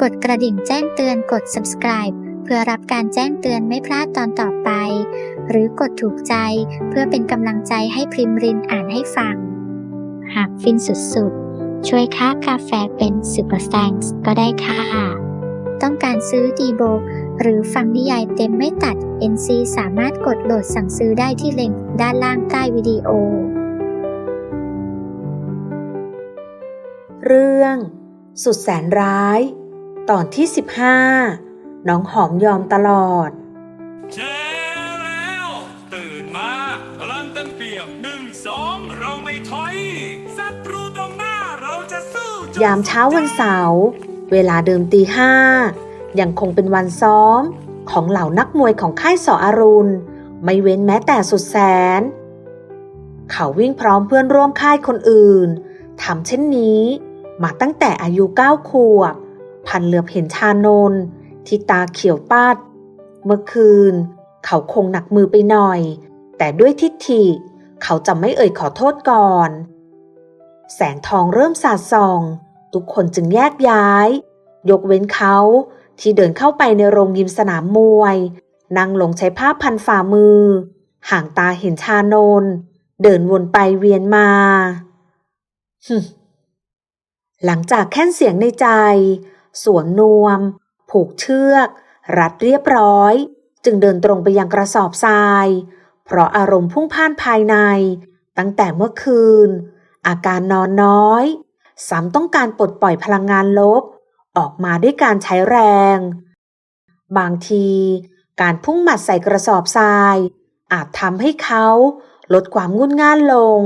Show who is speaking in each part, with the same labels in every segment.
Speaker 1: กดกระดิ่งแจ้งเตือนกด subscribe เพื่อรับการแจ้งเตือนไม่พลาดตอนต่อไป หรือกดถูกใจเพื่อเป็นกำลังใจให้พริมรินอ่านให้ฟัง หากฟินสุดๆ ช่วยค่ากาแฟเป็นซูเปอร์ a n k s ก็ได้ค่ะ ต้องการซื้อดีโบหรือฟังนิยายเต็มไม่ตัด NC สามารถกดโหลดสั่งซื้อได้ที่ลิงก์ด้านล่างใต้วิดีโอ
Speaker 2: เรื่อง สุดแสนร้าย ตอนที่ 15 น้องหอมยอมตลอด
Speaker 3: เช้แล้ว ตื่นมาพลังเต็มเปี่ยมหนึ่งสองเราไม่ถอยศัตรูตรงหน้าเราจะสู้จน
Speaker 2: ยามเช้าวันเสาร์เวลาเดิมตีห้ายังคงเป็นวันซ้อม ของเหล่านักมวยของค่ายสออารุณ ไม่เว้นแม้แต่สุดแสน เขาวิ่งพร้อมเพื่อนร่วมค่ายคนอื่นทำเช่นนี้ มาตั้งแต่อายุเก้าขวบ พันเหลือบเห็นชานนที่ตาเขียวปัดเมื่อคืน เขาคงหนักมือไปหน่อย แต่ด้วยทิฏฐิเขาจะไม่เอ่ยขอโทษก่อน แสงทองเริ่มสาดส่อง ทุกคนจึงแยกย้าย ยกเว้นเขาที่เดินเข้าไปในโรงยิมสนามมวย นั่งลงใช้ผ้าพันฝ่ามือ ห่างตาเห็นชานนเดินวนไปเวียนมาฮึหลังจากแค่นเสียงในใจ สวมนวม ผูกเชือก รัดเรียบร้อย จึงเดินตรงไปยังกระสอบทราย เพราะอารมณ์พุ่งพ่านภายใน ตั้งแต่เมื่อคืน อาการนอนน้อยซ้ำต้องการปลดปล่อยพลังงานลบ ออกมาด้วยการใช้แรง บางที การพุ่งหมัดใส่กระสอบทราย อาจทำให้เขาลดความงุนง่านลง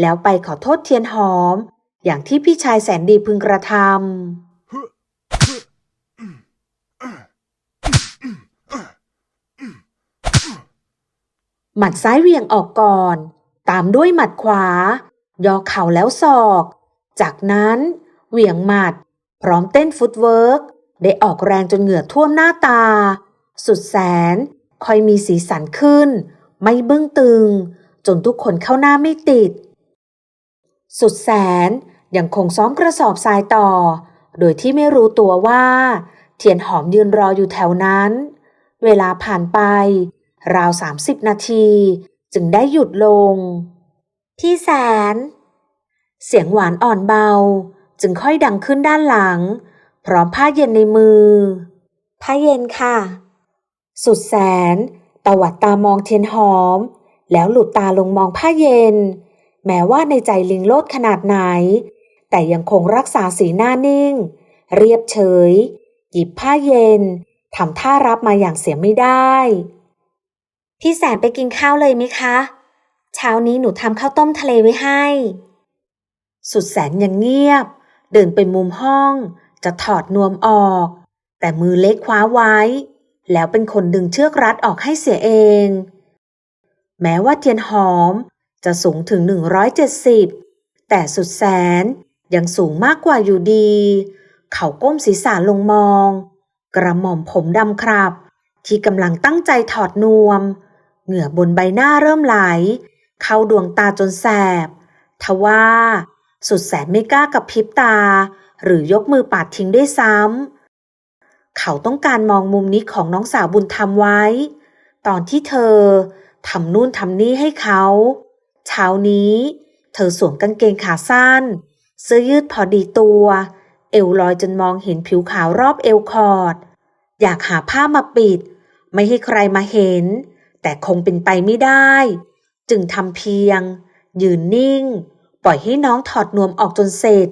Speaker 2: แล้วไปขอโทษเทียนหอม อย่างที่พี่ชายแสนดีพึงกระทำ หมัดซ้ายเวียงออกก่อน ตามด้วยหมัดขวาย่อเข่าแล้วศอก จากนั้นเหวี่ยงหมัด พร้อมเต้นฟุตเวิร์กได้ออกแรงจนเหงื่อท่วมหน้าตา สุดแสนคอยมีสีสันขึ้น ไม่เบื้องตึง จนทุกคนเข้าหน้าไม่ติด สุดแสนยังคงซ้อมกระสอบทรายต่อ โดยที่ไม่รู้ตัวว่า เทียนหอมยืนรออยู่แถวนั้น เวลาผ่านไป ราวสามสิบนาที จึงได้หยุดลง พี่แสน เสียงหวานอ่อนเบา จึงค่อยดังขึ้นด้านหลัง พร้อมผ้าเย็นในมือ ผ้าเย็นค่ะ สุดแสนตวัดตามองเทียนหอม แล้วหลุดตาลงมองผ้าเย็น แม้ว่าในใจลิงโลดขนาดไหน แต่ยังคงรักษาสีหน้านิ่ง เรียบเฉย หยิบผ้าเย็นทำท่ารับมาอย่างเสียไม่ได้ พี่แสนไปกินข้าวเลยไหมคะ เช้านี้หนูทำข้าวต้มทะเลไว้ให้ สุดแสนยังเงียบ เดินไปมุมห้อง จะถอดนวมออก แต่มือเล็กคว้าไว้ แล้วเป็นคนดึงเชือกรัดออกให้เสียเอง แม้ว่าเทียนหอมจะสูงถึง 170 แต่สุดแสนยังสูงมากกว่าอยู่ดี เขาก้มศีรษะลงมอง กระหม่อมผมดำครับ ที่กำลังตั้งใจถอดนวม เหงื่อบนใบหน้าเริ่มไหล เข้าดวงตาจนแสบ ทว่า สุดแสนไม่กล้ากับพริบตา หรือยกมือปาดทิ้งด้วยซ้ำ เขาต้องการมองมุมนี้ของน้องสาวบุญธรรมไว้ ตอนที่เธอทำนู่นทำนี่ให้เขา เช้านี้ เธอสวมกางเกงขาสั้น เสื้อยืดพอดีตัว เอวลอยจนมองเห็นผิวขาวรอบเอวคอร์ดอยากหาผ้ามาปิด ไม่ให้ใครมาเห็น แต่คงเป็นไปไม่ได้ จึงทำเพียง ยืนนิ่ง ปล่อยให้น้องถอดนวมออกจนเสร็จ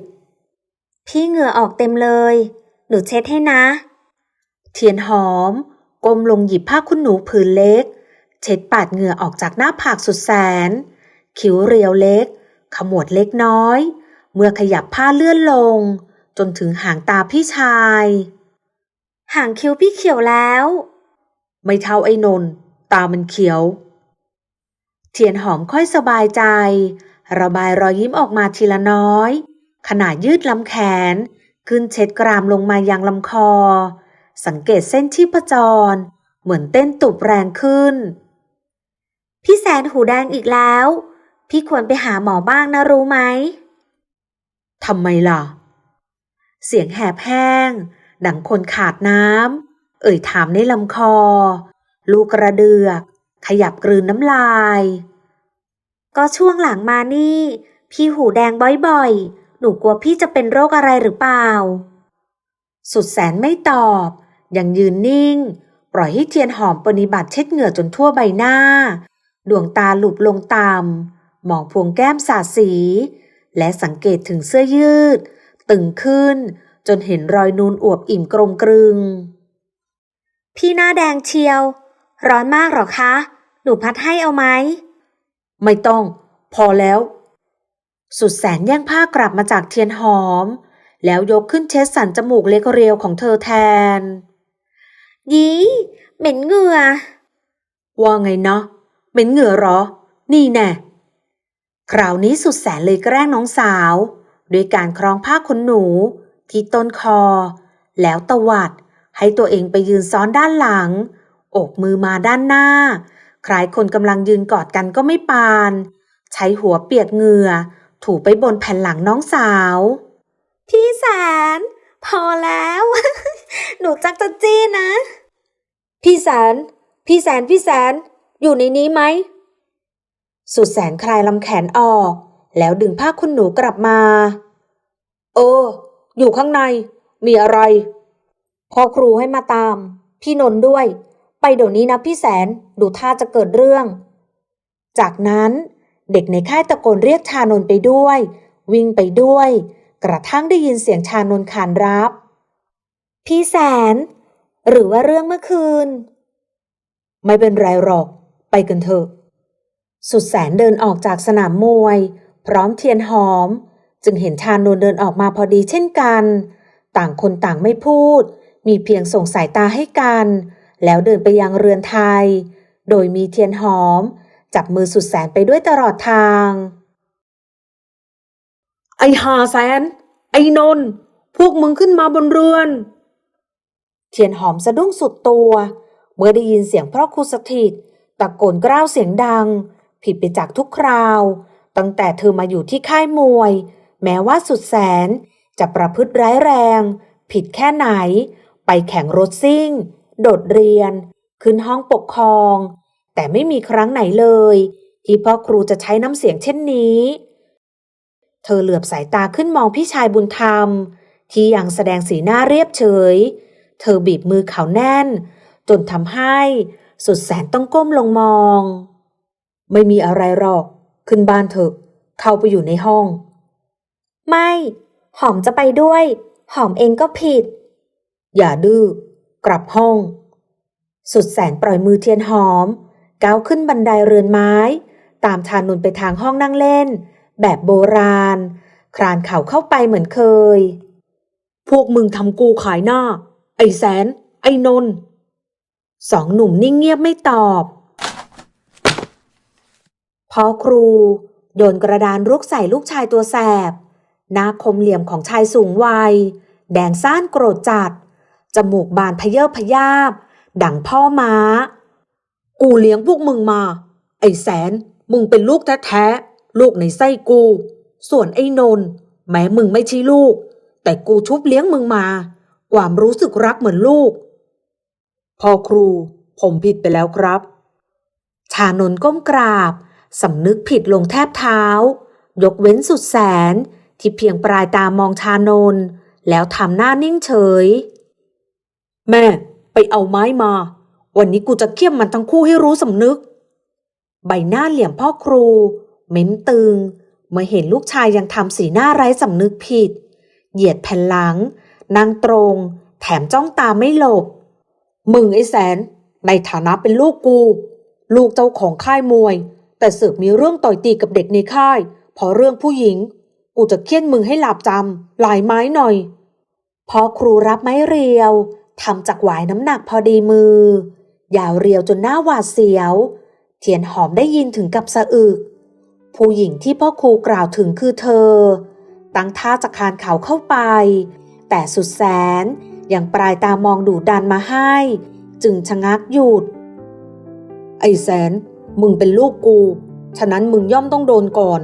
Speaker 2: พี่เหงื่อออกเต็มเลย หนูเช็ดให้นะ เทียนหอมก้มลงหยิบผ้าคุณหนูผืนเล็ก เช็ดปาดเหงื่อออกจากหน้าผากสุดแสน คิ้วเรียวเล็ก ขมวดเล็กน้อย เมื่อขยับผ้าเลื่อนลง จนถึงหางตาพี่ชาย หางคิ้วพี่เขียวแล้ว ไม่เท่าไอ้นนท์ ตามันเขียว เทียนหอมค่อยสบายใจ ระบายรอยยิ้มออกมาทีละน้อยขนาดยืดลำแขน ขึ้นเช็ดกรามลงมายังลำคอ สังเกตเส้นชีพจร เหมือนเต้นตุบแรงขึ้น พี่แสนหูแดงอีกแล้ว พี่ควรไปหาหมอบ้างนะรู้ไหมทำไมล่ะ เสียงแหบแห้ง ดังคนขาดน้ำ เอ่ยถามในลำคอ ลูกกระเดือก ขยับกลืนน้ำลาย ก็ช่วงหลังมานี่ พี่หูแดงบ่อยๆ หนูกลัวพี่จะเป็นโรคอะไรหรือเปล่า สุดแสนไม่ตอบยังยืนนิ่ง ปล่อยให้เทียนหอมปฏิบัติเช็ดเหงื่อจนทั่วใบหน้า ดวงตาหลุบลงต่ำมองพวงแก้มสาดสี และสังเกตถึงเสื้อยืด ตึงขึ้นจนเห็นรอยนูนอวบอิ่มกลมกลึง พี่หน้าแดงเชียว ร้อนมากหรอคะ หนูพัดให้เอาไหม ไม่ต้อง พอแล้ว สุดแสนแย่งผ้ากลับมาจากเทียนหอม แล้วยกขึ้นเช็ดสันจมูกเล็กเรียวของเธอแทน ยีเหม็นเหงื่อ ว่าไงนะเหม็นเหงื่อเหรอ นี่แน่ คราวนี้สุดแสนเลยแกล้งน้องสาวด้วยการคล้องผ้าขนหนูที่ต้นคอ แล้วตวัดให้ตัวเองไปยืนซ้อนด้านหลัง โอกมือมาด้านหน้า คล้ายคนกำลังยืนกอดกันก็ไม่ปาน ใช้หัวเปียกเหงื่อ ถูไปบนแผ่นหลังน้องสาว พี่แสน พอแล้ว หนูจักจะจี้นะ พี่แสน พี่แสน พี่แสน อยู่ในนี้ไหม สุดแสนคลายลำแขนออก แล้วดึงผ้าคุณหนูกลับมา เออ อยู่ข้างใน มีอะไร พ่อครูให้มาตาม พี่นนท์ด้วย ไปเดี๋ยวนี้นะพี่แสนดูท่าจะเกิดเรื่อง จากนั้นเด็กในค่ายตะโกนเรียกชานนไปด้วย วิ่งไปด้วย กระทั่งได้ยินเสียงชานนขานรับ พี่แสน หรือว่าเรื่องเมื่อคืน ไม่เป็นไรหรอก ไปกันเถอะ สุดแสนเดินออกจากสนามมวย พร้อมเทียนหอม จึงเห็นชานนเดินออกมาพอดีเช่นกัน ต่างคนต่างไม่พูด มีเพียงส่งสายตาให้กัน แล้วเดินไปยังเรือนไทย โดยมีเทียนหอม จับมือสุดแสนไปด้วยตลอดทาง ไอ้หาแสน ไอ้นนท์พวกมึงขึ้นมาบนเรือน เทียนหอมสะดุ้งสุดตัว เมื่อได้ยินเสียงพ่อครูสถิตตะโกนกล้าวเสียงดัง ผิดไปจากทุกคราว ตั้งแต่เธอมาอยู่ที่ค่ายมวย แม้ว่าสุดแสนจะประพฤติร้ายแรง ผิดแค่ไหน ไปแข่งรถซิ่ง โดดเรียน ขึ้นห้องปกครอง แต่ไม่มีครั้งไหนเลย ที่พ่อครูจะใช้น้ำเสียงเช่นนี้ เธอเหลือบสายตาขึ้นมองพี่ชายบุญธรรม ที่ยังแสดงสีหน้าเรียบเฉย เธอบีบมือเขาแน่น จนทำให้สุดแสนต้องก้มลงมอง ไม่มีอะไรหรอก ขึ้นบ้านเถอะ เข้าไปอยู่ในห้อง ไม่ หอมจะไปด้วย หอมเองก็ผิด อย่าดื้อ กลับห้อง สุดแสนปล่อยมือเทียนหอม ก้าวขึ้นบันไดเรือนไม้ ตามชานนไปทางห้องนั่งเล่น แบบโบราณคลานเข่าเข้าไปเหมือนเคย พวกมึงทำกูขายหน้า ไอ้แสน ไอ้นนสองหนุ่มนิ่งเงียบไม่ตอบพ่อครู โยนกระดานรุกใส่ลูกชายตัวแสบหน้าคมเหลี่ยมของชายสูงวัย แดงซ่านโกรธจัด จมูกบานพเยอพยาบ ดังพ่อม้า กูเลี้ยงพวกมึงมา ไอ้แสน มึงเป็นลูกแท้ๆ ลูกในไส้กู ส่วนไอ้นน แม้มึงไม่ใช่ลูก แต่กูชุบเลี้ยงมึงมา ความรู้สึกรักเหมือนลูก พ่อครู ผมผิดไปแล้วครับ ชานนก้มกราบ สำนึกผิดลงแทบเท้า ยกเว้นสุดแสนที่เพียงปลายตามองชานน แล้วทำหน้านิ่งเฉย แม่ไปเอาไม้มา วันนี้กูจะเคี่ยมมันทั้งคู่ให้รู้สำนึก ใบหน้าเหลี่ยมพ่อครูเม้มตึง เมื่อเห็นลูกชายยังทำสีหน้าไร้สำนึกผิด เหยียดแผ่นหลัง นั่งตรง แถมจ้องตาไม่หลบ มึงไอ้แสน ในฐานะเป็นลูกกู ลูกเจ้าของค่ายมวย แต่เสือกมีเรื่องต่อยตีกับเด็กในค่าย พอเรื่องผู้หญิง กูจะเคี่ยนมึงให้หลาบจำหลายไม้หน่อย พอครูรับไม้เรียว ทำจากหวายน้ำหนักพอดีมือ ยาวเรียวจนหน้าหวาดเสียว เทียนหอมได้ยินถึงกับสะอึก ผู้หญิงที่พ่อครูกล่าวถึงคือเธอ ตั้งท่าจะคานเขาเข้าไป แต่สุดแสนยังปลายตามองดูดันมาให้ จึงชะงักหยุด ไอ้แสน มึงเป็นลูกกู ฉะนั้นมึงย่อมต้องโดนก่อน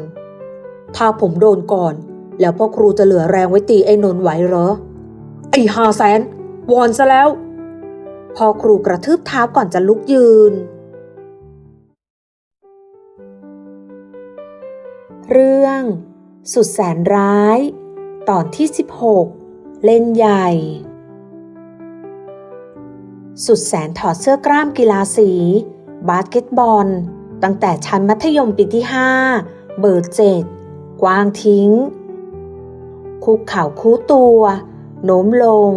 Speaker 2: ถ้าผมโดนก่อน แล้วพ่อครูจะเหลือแรงไว้ตีไอ้นนไหวเหรอ ไอ้หาแสน วอนซะแล้ว พอครูกระทืบเท้าก่อนจะลุกยืน เรื่อง สุดแสนร้าย ตอนที่ 16 เล่นใหญ่ สุดแสนถอดเสื้อกล้ามกีฬาสี บาสเกตบอล ตั้งแต่ชั้นมัธยมปีที่ 5 เบอร์เจ็ดกว้างทิ้ง คุกเข่าคู่ตัวโน้มลง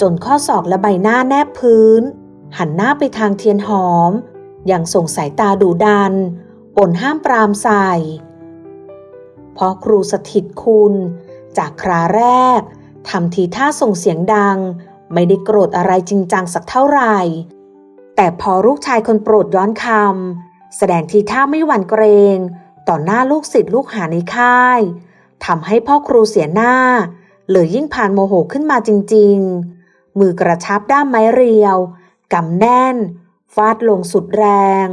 Speaker 2: จนข้อศอกและใบหน้าแนบพื้น หันหน้าไปทางเทียนหอม อย่างส่งสายตาดุดันปนห้ามปรามใส่เพราะครูสถิตคุณ จากคราแรกทำทีท่าส่งเสียงดัง ไม่ได้โกรธอะไรจริงจังสักเท่าไหร่ แต่พอลูกชายคนโปรดย้อนคำแสดงทีท่าไม่หวั่นเกรงต่อหน้าลูกศิษย์ลูกหาในค่ายทำให้พ่อครูเสียหน้า เลยยิ่งผ่านโมโหขึ้นมาจริง ๆ มือกระชับด้ามไม้เรียวกำแน่น ฟาดลงสุดแรง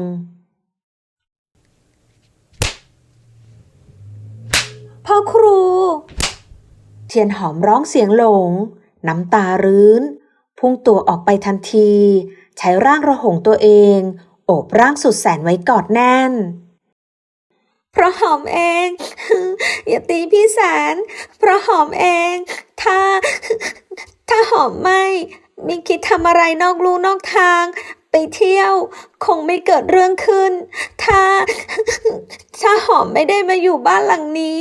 Speaker 2: พ่อครู เทียนหอมร้องเสียงหลง น้ำตารื้น พุ่งตัวออกไปทันที ใช้ร่างระหงตัวเอง โอบร่างสุดแสนไว้กอดแน่น เพราะหอมเอง อย่าตีพี่แสน เพราะหอมเอง ถ้า ถ้าหอมไม่ไม่คิดทำอะไรนอกลู่นอกทาง ไปเที่ยว คงไม่เกิดเรื่องขึ้น ถ้า ถ้าหอมไม่ได้มาอยู่บ้านหลังนี้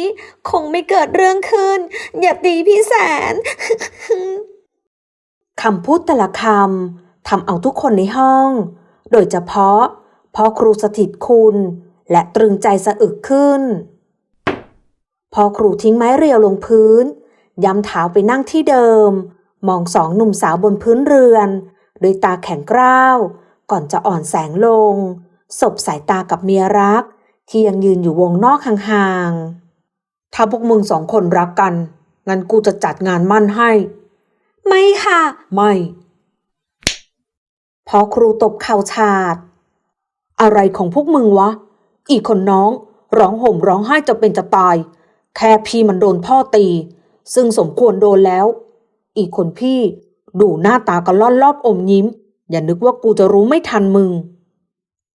Speaker 2: คงไม่เกิดเรื่องขึ้น อย่าตีพี่แสนคำพูดแต่ละคำทำเอาทุกคนในห้อง โดยเฉพาะพ่อครูสถิตคุณ และตรึงใจสะอึกขึ้นพอครูทิ้งไม้เรียวลงพื้นย้ำเท้าไปนั่งที่เดิม มองสองหนุ่มสาวบนพื้นเรือนโดยตาแข็งกร้าว ก่อนจะอ่อนแสงลง สบสายตากับเมียรัก ที่ยังยืนอยู่วงนอกห่างๆ ถ้าพวกมึงสองคนรักกัน งั้นกูจะจัดงานมั่นให้ ไม่ค่ะ ไม่พอครูตบเข่าฉาด อะไรของพวกมึงวะ อีกคนน้องร้องห่มร้องไห้จะเป็นจะตาย แค่พี่มันโดนพ่อตี ซึ่งสมควรโดนแล้ว อีกคนพี่ ดูหน้าตากันล่อนรอบอมยิ้ม อย่านึกว่ากูจะรู้ไม่ทันมึง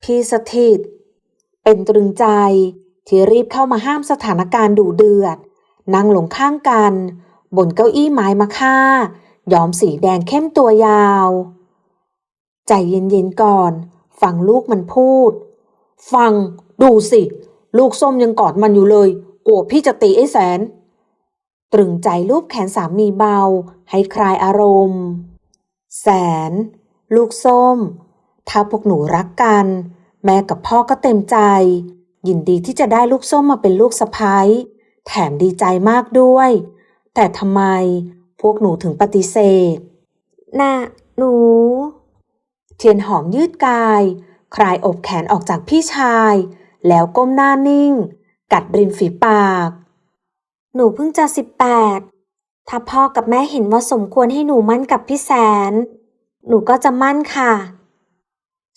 Speaker 2: พี่สถิต เป็นตรึงใจ ที่รีบเข้ามาห้ามสถานการณ์ดุเดือด นั่งลงข้างกัน บนเก้าอี้ไม้มะค่าย้อมสีแดงเข้มตัวยาว ใจเย็นๆก่อน ฟังลูกมันพูด ฟัง ดูสิ ลูกส้มยังกอดมันอยู่เลย กลัวพี่จะตีไอ้แสน ตรึงใจรูปแขนสามีเบา ให้คลายอารมณ์ แสน ลูกส้ม ถ้าพวกหนูรักกัน แม่กับพ่อก็เต็มใจ ยินดีที่จะได้ลูกส้มมาเป็นลูกสะพ้ายแถมดีใจมากด้วย แต่ทำไมพวกหนูถึงปฏิเสธ น่ะ หนู เทียนหอมยืดกาย คลายอบแขนออกจากพี่ชาย แล้วก้มหน้านิ่ง กัดริมฝีปาก หนูเพิ่งจะสิบแปดถ้าพ่อกับแม่เห็นว่าสมควรให้หนูมั่นกับพี่แสน หนูก็จะมั่นค่ะ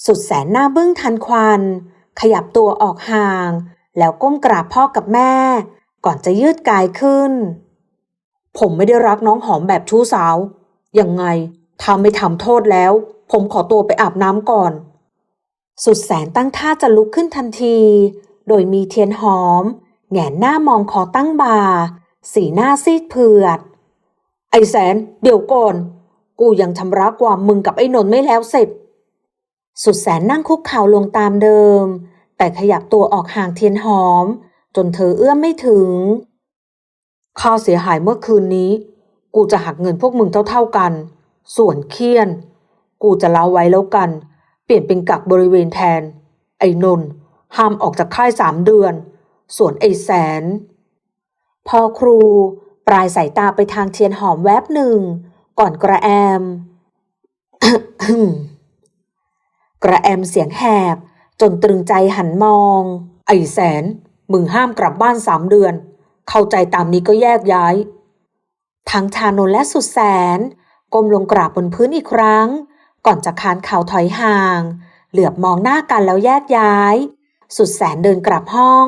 Speaker 2: สุดแสนหน้าบึ้งทันควัน ขยับตัวออกห่าง แล้วก้มกราบพ่อกับแม่ ก่อนจะยืดกายขึ้น ผมไม่ได้รักน้องหอมแบบชู้สาว ยังไงถ้าไม่ทำโทษแล้ว ผมขอตัวไปอาบน้ำก่อน สุดแสนตั้งท่าจะลุกขึ้นทันที โดยมีเทียนหอม แงนหน้ามองคอตั้งบา สีหน้าซีดเผือด ไอแสน เดี๋ยวก่อน กูยังชำระความมึงกับไอ้นนไม่แล้วเสร็จ สุดแสนนั่งคุกเข่าลงตามเดิม แต่ขยับตัวออกห่างเทียนหอม จนเธอเอื้อมไม่ถึง ค่าเสียหายเมื่อคืนนี้ กูจะหักเงินพวกมึงเท่าๆกัน ส่วนเคียน กูจะเล่าไว้แล้วกัน เปลี่ยนเป็นกักบริเวณแทน ไอ้นนห้ามออกจากค่ายสามเดือน ส่วนไอ้แสน พอครู ปลายสายตาไปทางเทียนหอมแวบหนึ่ง ก่อนกระแอม กระแอมเสียงแหบ จนตรึงใจหันมอง ไอ้แสน มึงห้ามกลับบ้านสามเดือน เข้าใจตามนี้ก็แยกย้าย ทั้งชานนและสุดแสน ก้มลงกราบบนพื้นอีกครั้ง ก่อนจะคานเข่าถอยห่าง เหลือบมองหน้ากันแล้วแยกย้ายสุดแสนเดินกลับห้อง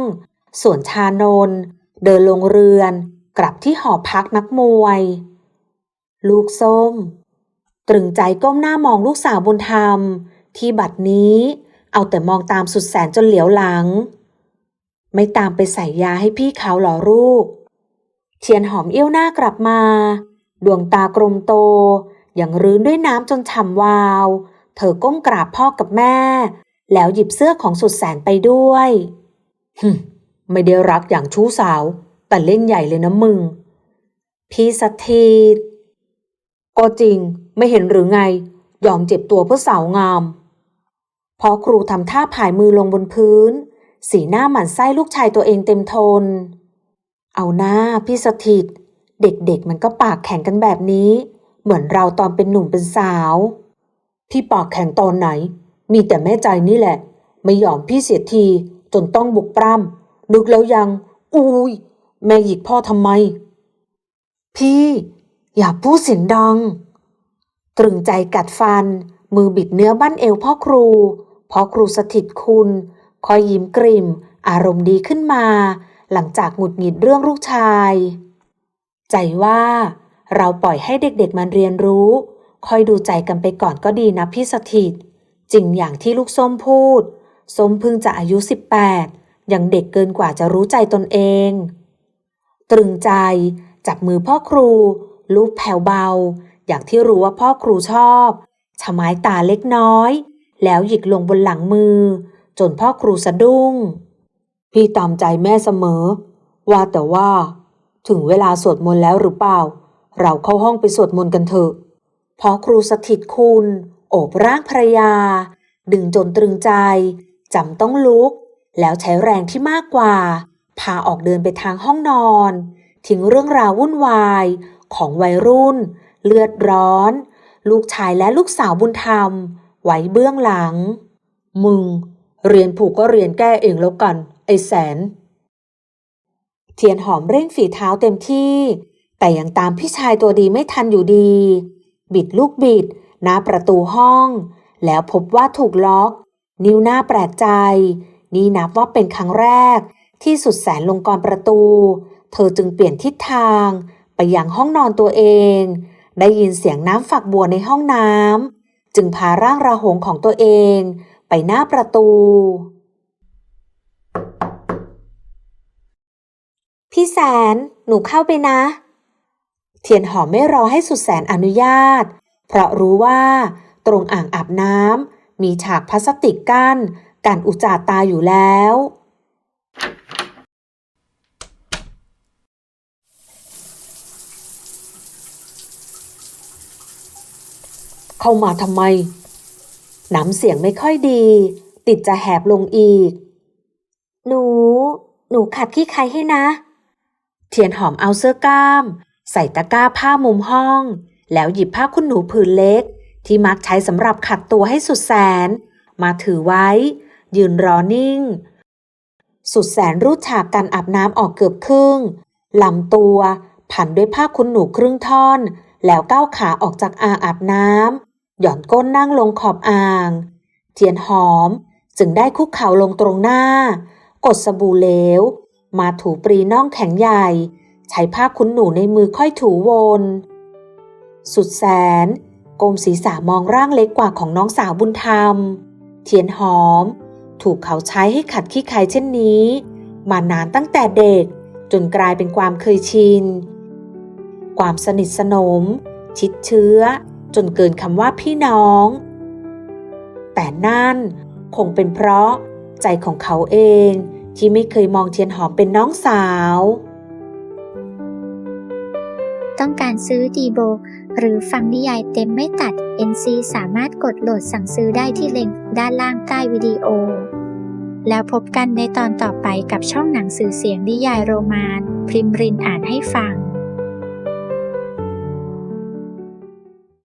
Speaker 2: ส่วนชานน เดินลงเรือน กลับที่หอพักนักมวย ลูกส้ม ตรึงใจก้มหน้ามองลูกสาวบุญธรรม ที่บัดนี้ เอาแต่มองตามสุดแสนจนเหลียวหลัง ไม่ตามไปใส่ยาให้พี่เขาเหรอลูก เทียนหอมเอี้ยวหน้ากลับมา ดวงตากลมโต อย่างรื้นด้วยน้ำจนฉ่ำวาว เธอก้มกราบพ่อกับแม่ แล้วหยิบเสื้อของสุดแสนไปด้วยฮึ ไม่ได้รักอย่างชู้สาว แต่เล่นใหญ่เลยนะมึง พี่สถิตก็จริงไม่เห็นหรือไง ยอมเจ็บตัวเพื่อสาวงาม พอครูทำท่าผายมือลงบนพื้น สีหน้าหมันไส้ลูกชายตัวเองเต็มทน เอาหน้าพี่สถิต เด็กๆมันก็ปากแข็งกันแบบนี้ เหมือนเราตอนเป็นหนุ่มเป็นสาว พี่ปากแข็งตอนไหน มีแต่แม่ใจนี่แหละ ไม่ยอมพี่เสียทีจนต้องบุกปล้ำ นึกแล้วยังอุ้ยแม่หยิกพ่อทำไม พี่ อย่าพูดเสียงดัง ตรึงใจกัดฟัน มือบิดเนื้อบั้นเอวพ่อครู พ่อครูสถิตคุณ คอยยิ้มกริมอารมณ์ดีขึ้นมา หลังจากหงุดหงิดเรื่องลูกชาย ใจว่าเราปล่อยให้เด็กๆมันเรียนรู้ คอยดูใจกันไปก่อนก็ดีนะพี่สถิต จริงอย่างที่ลูกส้มพูด ส้มพิ่งจะอายุ 18 ยังเด็กเกินกว่าจะรู้ใจตนเอง ตรึงใจ จับมือพ่อครู ลูกแผ่วเบา อย่างที่รู้ว่าพ่อครูชอบชะไม้ตาเล็กน้อย แล้วหยิกลงบนหลังมือ จนพ่อครูสะดุ้ง พี่ตามใจแม่เสมอ ว่าแต่ว่า ถึงเวลาสวดมนต์แล้วหรือเปล่า เราเข้าห้องไปสวดมนต์กันเถอะพ่อครูสถิตคุณ โอบร่างภรรยา ดึงจนตรึงใจจำต้องลุก แล้วใช้แรงที่มากกว่า พาออกเดินไปทางห้องนอน ทิ้งเรื่องราววุ่นวาย ของวัยรุ่น เลือดร้อน ลูกชายและลูกสาวบุญธรรม ไว้เบื้องหลัง มึง เรียนผูกก็เรียนแก้เองแล้วกัน ไอ้แสน เทียนหอมเร่งฝีเท้าเต็มที่ แต่ยังตามพี่ชายตัวดีไม่ทันอยู่ดี บิดลูกบิดหน้าประตูห้อง แล้วพบว่าถูกล็อก นิ้วหน้าแปลกใจ นี่นับว่าเป็นครั้งแรก ที่สุดแสนลงกรประตู เธอจึงเปลี่ยนทิศทางไปยังห้องนอนตัวเอง ได้ยินเสียงน้ำฝักบัวในห้องน้ำจึงพาร่างระหงของตัวเอง ไปหน้าประตู พี่แสนหนูเข้าไปนะ เทียนหอมไม่รอให้สุดแสนอนุญาต เพราะรู้ว่า ตรงอ่างอาบน้ำมีฉากพลาสติกกั้น การอุจจาตาอยู่แล้ว เข้ามาทำไม น้ำเสียงไม่ค่อยดี ติดจะแหบลงอีก หนู หนูขัดขี้ใครให้นะ เทียนหอมเอาเสื้อกล้าม ใส่ตะกร้าผ้ามุมห้อง แล้วหยิบผ้าคุณหนูผืนเล็กที่มักใช้สำหรับขัดตัวให้สุดแสน มาถือไว้ ยืนรอนิ่ง สุดแสนรูดฉากการอาบน้ำออกเกือบครึ่งลำตัวพันด้วยผ้าคุณหนูครึ่งท่อน แล้วก้าวขาออกจากอ่างอาบน้ำหย่อนก้นนั่งลงขอบอ่าง เทียนหอมจึงได้คุกเข่าลงตรงหน้า กดสบู่เหลว มาถูปรีน่องแข็งใหญ่ ใช้ผ้าคุ้นหนูในมือค่อยถูวน สุดแสนกลมศีรษะมองร่างเล็กกว่าของน้องสาวบุญธรรม เทียนหอม ถูกเขาใช้ให้ขัดขี้ใครเช่นนี้ มานานตั้งแต่เด็ก จนกลายเป็นความเคยชิน ความสนิทสนม ชิดเชื้อ จนเกินคำว่าพี่น้อง แต่นั่นคงเป็นเพราะใจของเขาเองที่ไม่เคยมองเทียนหอมเป็นน้องสาว
Speaker 1: ต้องการซื้อดีโบ หรือฟังนิยายเต็มไม่ตัด NC สามารถกดโหลดสั่งซื้อได้ที่เลิงก์ด้านล่างใต้วิดีโอ แล้วพบกันในตอนต่อไปกับช่องหนังสือเสียงนิยายโรมาน พริมรินอ่านให้ฟัง